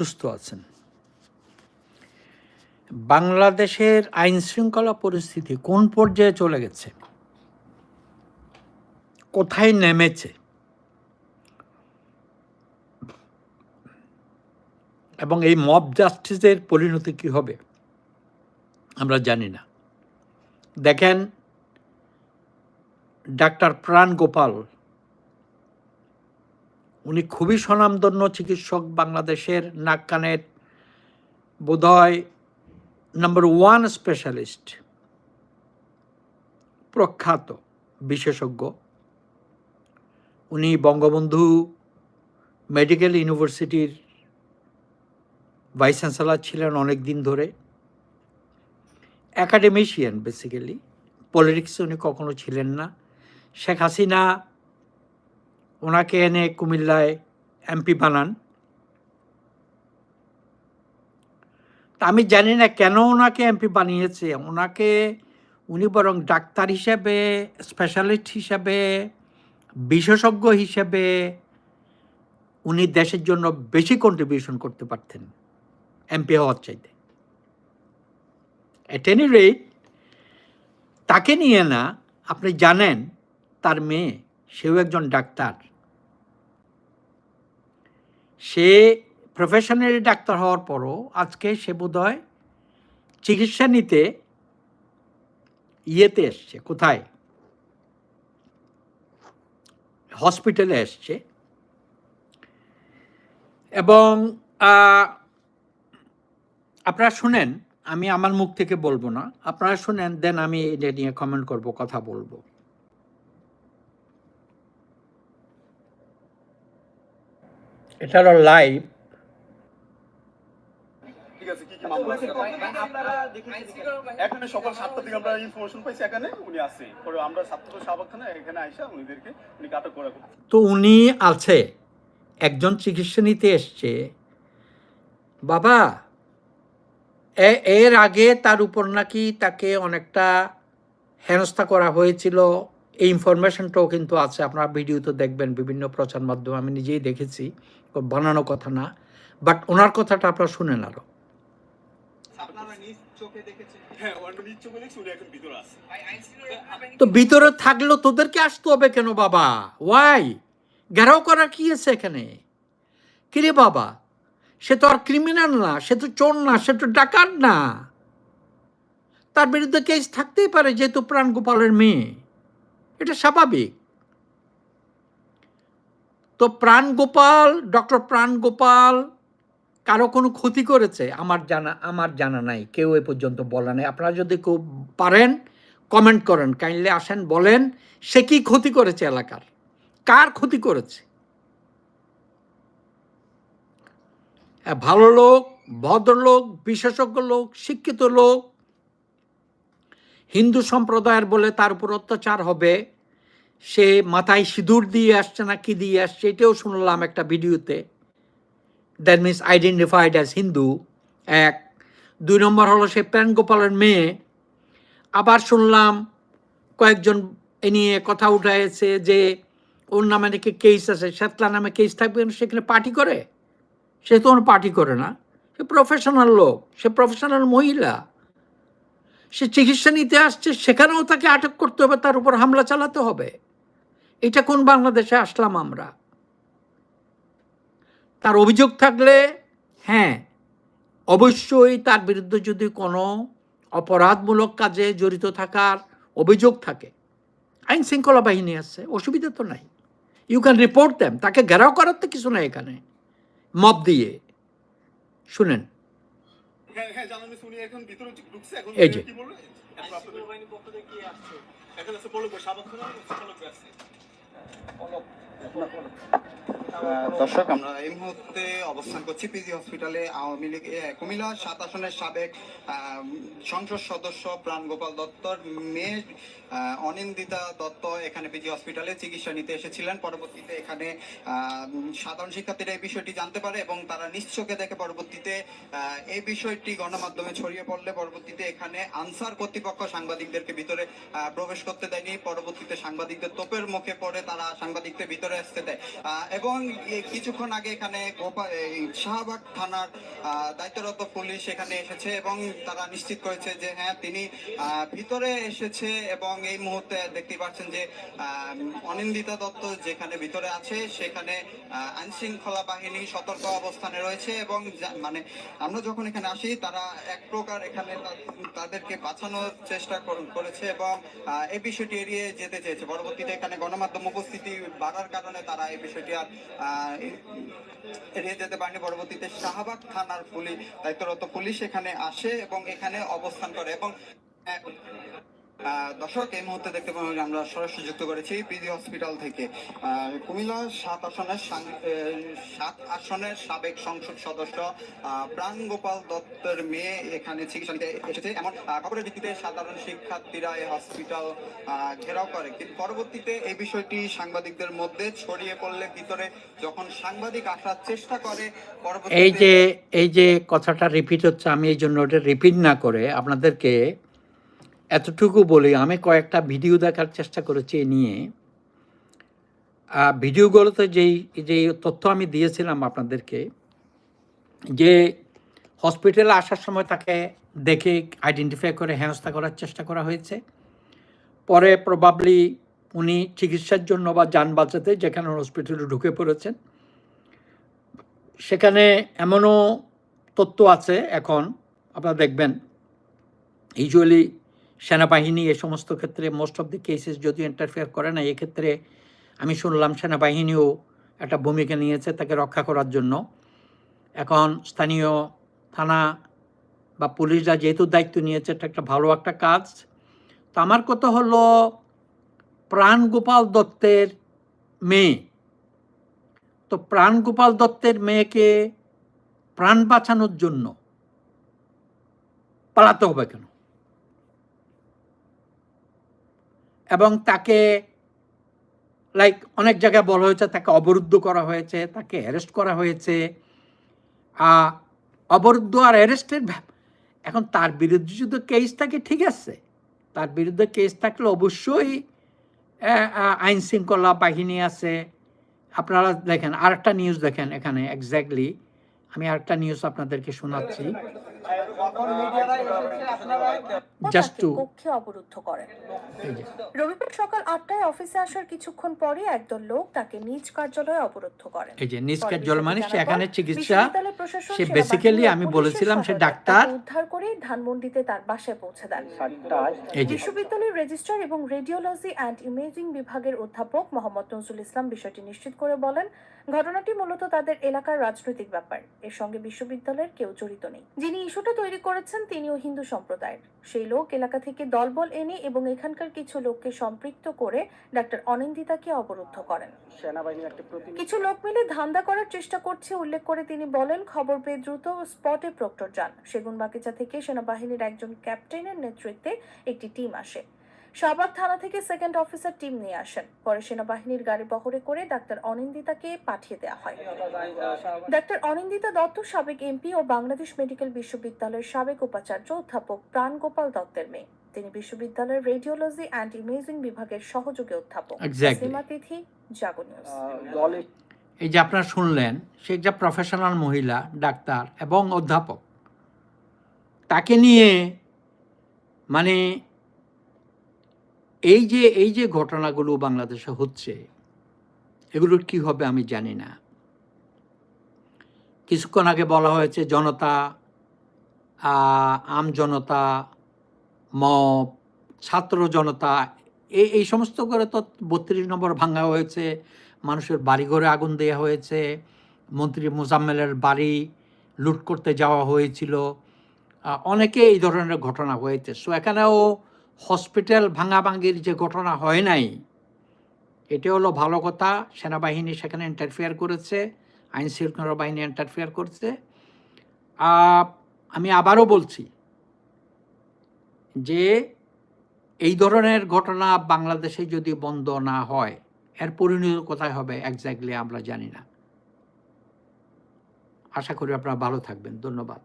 সুস্থ আছেন। বাংলাদেশের আইন শৃঙ্খলা পরিস্থিতি কোন পর্যায়ে চলে গেছে? কোথায় নেমেছে? এবং এই মব জাস্টিসের পরিণতি কি হবে? আমরা জানি না। দেখেন, ডাক্তার প্রাণ গোপাল উনি খুবই স্বনামধন্য চিকিৎসক বাংলাদেশের নাক কানের বোধহয় নাম্বার ওয়ান স্পেশালিস্ট প্রখ্যাত বিশেষজ্ঞ। উনি বঙ্গবন্ধু মেডিকেল ইউনিভার্সিটির ভাইস চ্যান্সেলার ছিলেন অনেক দিন ধরে অ্যাকাডেমিশিয়ান বেসিক্যালি পলিটিক্সে উনি কখনো ছিলেন না। শেখ হাসিনা ওনাকে এনে কুমিল্লায় এমপি বানান। তা আমি জানি না কেন ওনাকে এমপি বানিয়েছে। ওনাকে উনি বরং ডাক্তার হিসেবে স্পেশালিস্ট হিসেবে, বিশেষজ্ঞ হিসেবে উনি দেশের জন্য বেশি কন্ট্রিবিউশন করতে পারতেন এমপি হওয়ার চাইতে। এট এনি রেট তাকে নিয়ে না, আপনি জানেন, তার মেয়ে, সেও একজন ডাক্তার। সে প্রফেশনালি ডাক্তার হওয়ার পরও আজকে সে বোধহয় চিকিৎসা নিতে ইয়েতে এসছে। কোথায়? হসপিটালে এসছে। এবং আপনারা শুনেন, আমি আমার মুখ থেকে বলব না। আপনারা শুনেন, দেন আমি এটা নিয়ে কমেন্ট করব, কথা বলব। এটা হলো লাইভ ঠিক আছে কি কি মামলা আছে? আপনারা দেখেছেন এখানে। সকাল সাতটার দিকে আমরা ইনফরমেশন পাইছি এখানে উনি আছে। পরে আমরা ছাত্র শাহবাগ এখানে আইসা উনিদেরকে উনি আটক করা তো উনি আছে। একজন চিকিৎসা নিতে এসছে। বাবা এর আগে তার উপর নাকি তাকে অনেকটা হেনস্থা করা হয়েছিল। এই ইনফরমেশনটাও কিন্তু আছে আপনারা ভিডিও তো দেখবেন বিভিন্ন প্রচার মাধ্যমে আমি নিজেই দেখেছি বানানো কথা না বাট ওনার কথাটা আপনারা শুনেন আরও। আপনারা নিজ চোখে দেখেছেন হ্যাঁ তো ভিতরে থাকলেও তোদেরকে আসতে হবে কেন বাবা? ওয়াই ঘেরাও করা কি আছে এখানে? কিরে বাবা? সে তো আর ক্রিমিনাল না সে তো চোর না সে তো ডাকাত না। তার বিরুদ্ধে কেস থাকতেই পারে যেহেতু প্রাণ গোপালের মেয়ে। এটা স্বাভাবিক। তো প্রাণ গোপাল, ডক্টর প্রাণ গোপাল, কারও কোনো ক্ষতি করেছে? আমার জানা আমার জানা নাই, কেউ এ পর্যন্ত বলা নাই। আপনারা যদি কেউ পারেন কমেন্ট করেন কাইন্ডলি আসেন, বলেন, সে কি ক্ষতি করেছে এলাকার? কার ক্ষতি করেছে? এ ভালো লোক, ভদ্রলোক, বিশেষজ্ঞ লোক, শিক্ষিত লোক হিন্দু সম্প্রদায়ের বলে তার উপর অত্যাচার হবে। সে মাথায় সিঁদুর দিয়ে আসছে না কি দিয়ে আসছে, এটাও শুনলাম একটা ভিডিওতে। That means identified as Hindu এক। দুই নম্বর হলো সে প্রাণ গোপালের মেয়ে। আবার শুনলাম কয়েকজন এ নিয়ে কথা উঠাইছে যে ওর নামে নাকি কেস আছে শ্বেতলা নামে কেস থাকবে সেখানে পার্টি করে? সে তো পার্টি করে না। সে প্রফেশনাল লোক, সে প্রফেশনাল মহিলা। সে চিকিৎসা নিতে আসছে, সেখানেও তাকে আটক করতে হবে, তার উপর হামলা চালাতে হবে। এটা কোন বাংলাদেশে আসলাম আমরা? তার অভিযোগ থাকলে হ্যাঁ অবশ্যই তার বিরুদ্ধে যদি কোনো অপরাধমূলক কাজে জড়িত থাকার অভিযোগ থাকে, আইন শৃঙ্খলা বাহিনী আছে, অসুবিধা তো নাই। ইউ ক্যান রিপোর্ট দেম তাকে ঘেরাও করার তো কিছু নাই এখানে। মব দিয়ে। শুনেন হ্যাঁ হ্যাঁ জানান শুনি এখন ভিতরে ঢুকছে এখন এই যে। কি বলবে? এখন আপনাদের পক্ষ থেকে কি আসছে? এখন আছে আহ, দর্শক, আমরা এই মুহূর্তে অবস্থান করছি পিজি হসপিটালে আওয়ামী লীগ কুমিল্লা সাত আসনের সাবেক সংসদ সদস্য প্রাণ গোপাল দত্তর মেয়ে অনিন্দিতা দত্ত এখানে পিজি হসপিটালে চিকিৎসা নিতে এসেছিলেন। পরবর্তীতে এখানে সাধারণ শিক্ষার্থীরা এই বিষয়টি জানতে পারে এবং তারা নিশ্চোখে দেখে পরবর্তীতে এই বিষয়টি গণমাধ্যমে ছড়িয়ে পড়লে পরবর্তীতে এখানে আনসার কর্তৃপক্ষ সাংবাদিকদেরকে ভিতরে প্রবেশ করতে দেয়নি। পরবর্তীতে সাংবাদিকদের তোপের মুখে পড়ে তারা সাংবাদিকদের ভিতরে আসতে দেয়। এবং কিছুক্ষণ আগে এখানে শাহবাগ থানার দায়িত্বরত পুলিশ এখানে এসেছে এবং তারা নিশ্চিত করেছে যে হ্যাঁ তিনি ভিতরে এসেছে এবং এই মুহূর্তে দেখতে পাচ্ছেন যে অনিন্দিতা দত্ত যেখানে ভিতরে আছে, সেখানে আইন শৃঙ্খলা বাহিনী সতর্ক অবস্থানে রয়েছে এবং মানে আমরা যখন এখানে আসি, তারা এক প্রকার এখানে তাদেরকে বাঁচানোর চেষ্টা করেছে এবং এই বিষয়টি এড়িয়ে যেতে চেয়েছে। পরবর্তীতে এখানে গণমাধ্যম উপস্থিতি বাড়ার কারণে তারা এই বিষয়টি আর এড়িয়ে যেতে পারেনি। পরবর্তীতে শাহবাগ থানার পুলিশ, দায়িত্বরত পুলিশ এখানে আসে এবং এখানে অবস্থান করে এবং দর্শক, এই মুহূর্তে দেখতে পাবেন আমরা সরাসরি যুক্ত করেছি পিজি হসপিটাল থেকে। কুমিল্লা সাত আসনের সাত আসনের সাবেক সংসদ সদস্য প্রাণ গোপাল দত্তের মেয়ে এখানে চিকিৎসা নিতে এসেছে। এমন খবরের ভিত্তিতে সাধারণ শিক্ষার্থীরা এই হসপিটাল ঘেরাও করে। কিন্তু পরবর্তীতে এই বিষয়টি সাংবাদিকদের মধ্যে ছড়িয়ে পড়লে ভিতরে যখন সাংবাদিক আসার চেষ্টা করে এই যে এই যে কথাটা রিপিট হচ্ছে, আমি এই জন্য ওটা রিপিট না করে আপনাদেরকে এতটুকু বলি, আমি কয়েকটা ভিডিও দেখার চেষ্টা করেছি এ নিয়ে। ভিডিওগুলোতে যেই যেই তথ্য আমি দিয়েছিলাম আপনাদেরকে, যে হসপিটালে আসার সময় তাকে দেখে আইডেন্টিফাই করে হেনস্থা করার চেষ্টা করা হয়েছে। পরে প্রবাবলি উনি চিকিৎসার জন্য বা যান বাঁচাতে যেখানে হসপিটালে ঢুকে পড়েছেন, সেখানে এমনও তথ্য আছে এখন, আপনারা দেখবেন। ইউজুয়ালি সেনাবাহিনী এ সমস্ত ক্ষেত্রে মোস্ট অফ দি কেসেস যদি ইন্টারফেয়ার করে না, এক্ষেত্রে আমি শুনলাম সেনাবাহিনীও একটা ভূমিকা নিয়েছে তাকে রক্ষা করার জন্য। এখন স্থানীয় থানা বা পুলিশরা যেহেতু দায়িত্ব নিয়েছে, এটা একটা ভালো একটা কাজ। তো আমার কথা হলো, প্রাণ গোপাল দত্তের মেয়ে। তো প্রাণ গোপাল দত্তের মেয়েকে প্রাণ বাঁচানোর জন্য পালাতে হবে কেন? এবং তাকে লাইক অনেক জায়গায় বলা হয়েছে, তাকে অবরুদ্ধ করা হয়েছে, তাকে অ্যারেস্ট করা হয়েছে। অবরুদ্ধ আর অ্যারেস্টের এখন তার বিরুদ্ধে যদি কেস থাকে, ঠিক আছে। তার বিরুদ্ধে কেস থাকলে অবশ্যই আইন শৃঙ্খলা বাহিনী আছে। আপনারা দেখেন, আরেকটা নিউজ দেখেন এখানে এক্স্যাক্টলি আমি আরেকটা নিউজ আপনাদেরকে শোনাচ্ছি। কক্ষে অবরুদ্ধ করেন। রবিবার সকাল আটটায় অফিসে আসার কিছুক্ষণ পরে একদল লোক তাকে নিজ কার্যালয়ে অবরুদ্ধ করেন। এই যে নিজ কার্যালয় মানে সে এখানে চিকিৎসা সে বেসিক্যালি আমি বলেছিলাম সে ডাক্তার। উদ্ধার করে ধানমন্ডিতে তার বাসায় পৌঁছে দেন। বিশ্ববিদ্যালয়ের রেজিস্ট্রার এবং রেডিওলজি অ্যান্ড ইমেজিং বিভাগের অধ্যাপক মোহাম্মদ নজরুল ইসলাম বিষয়টি নিশ্চিত করে বলেন ঘটনাটি মূলত তাদের এলাকার রাজনৈতিক ব্যাপার। এর সঙ্গে বিশ্ববিদ্যালয়ের কেউ জড়িত নেই। যিনি ইস্যুটা তৈরি করেছেন তিনিও হিন্দু সম্প্রদায়ের। সেই লোক এলাকা থেকে দলবল এনে এবং এখানকার কিছু লোককে সম্পৃক্ত করে ডাক্তার অনিন্দিতাকে অবরুদ্ধ করেন। কিছু লোক মিলে ধান্দা করার চেষ্টা করছে উল্লেখ করে তিনি বলেন খবর পেয়ে দ্রুত স্পটে প্রক্টর যান। সেগুন বাকিচা থেকে সেনাবাহিনীর একজন ক্যাপ্টেনের নেতৃত্বে একটি টিম আসে। শাহবাগ থানা থেকে সেকেন্ড অফিসার টিম নিয়ে আসেন। পরে সেনাবাহিনীর গাড়ি বহরে করে ডাক্তার অনিন্দিতাকে পাঠিয়ে দেওয়া হয়। ডাক্তার অনিন্দিতা দত্ত সাবেক এমপি ও বাংলাদেশ মেডিকেল বিশ্ববিদ্যালয়ের সাবেক উপাচার্য অধ্যাপক প্রাণ গোপাল দত্তের মেয়ে। তিনি বিশ্ববিদ্যালয়ের রেডিওলজি অ্যান্ড ইমেজিং বিভাগের সহযোগী অধ্যাপক. সীমা তিথি জাগো নিউজ এই যে আপনারা শুনলেন সে যে প্রফেশনাল মহিলা ডাক্তার এবং অধ্যাপক তাকে নিয়ে মানে এই যে এই যে ঘটনাগুলো বাংলাদেশে হচ্ছে এগুলোর কি হবে আমি জানি না। কিছুক্ষণ আগে বলা হয়েছে জনতা আম জনতা, মব, ছাত্র জনতা এই এই সমস্ত করে তো বত্রিশ নম্বর ভাঙা হয়েছে, মানুষের বাড়িঘরে আগুন দেওয়া হয়েছে, মন্ত্রী মোজাম্মেলের বাড়ি লুট করতে যাওয়া হয়েছিল অনেকে এই ধরনের ঘটনা হয়েছে। সো এখানেও হসপিটাল ভাঙাভাঙির যে ঘটনা হয় নাই, এটা হলো ভালো কথা। সেনাবাহিনী সেখানে ইন্টারফেয়ার করেছে, আইন শৃঙ্খলা বাহিনী ইন্টারফেয়ার করছে। আমি আবারও বলছি যে এই ধরনের ঘটনা বাংলাদেশে যদি বন্ধ না হয়, এর পরিণত কোথায় হবে এক্স্যাক্টলি আমরা জানি না। আশা করি আপনারা ভালো থাকবেন। ধন্যবাদ।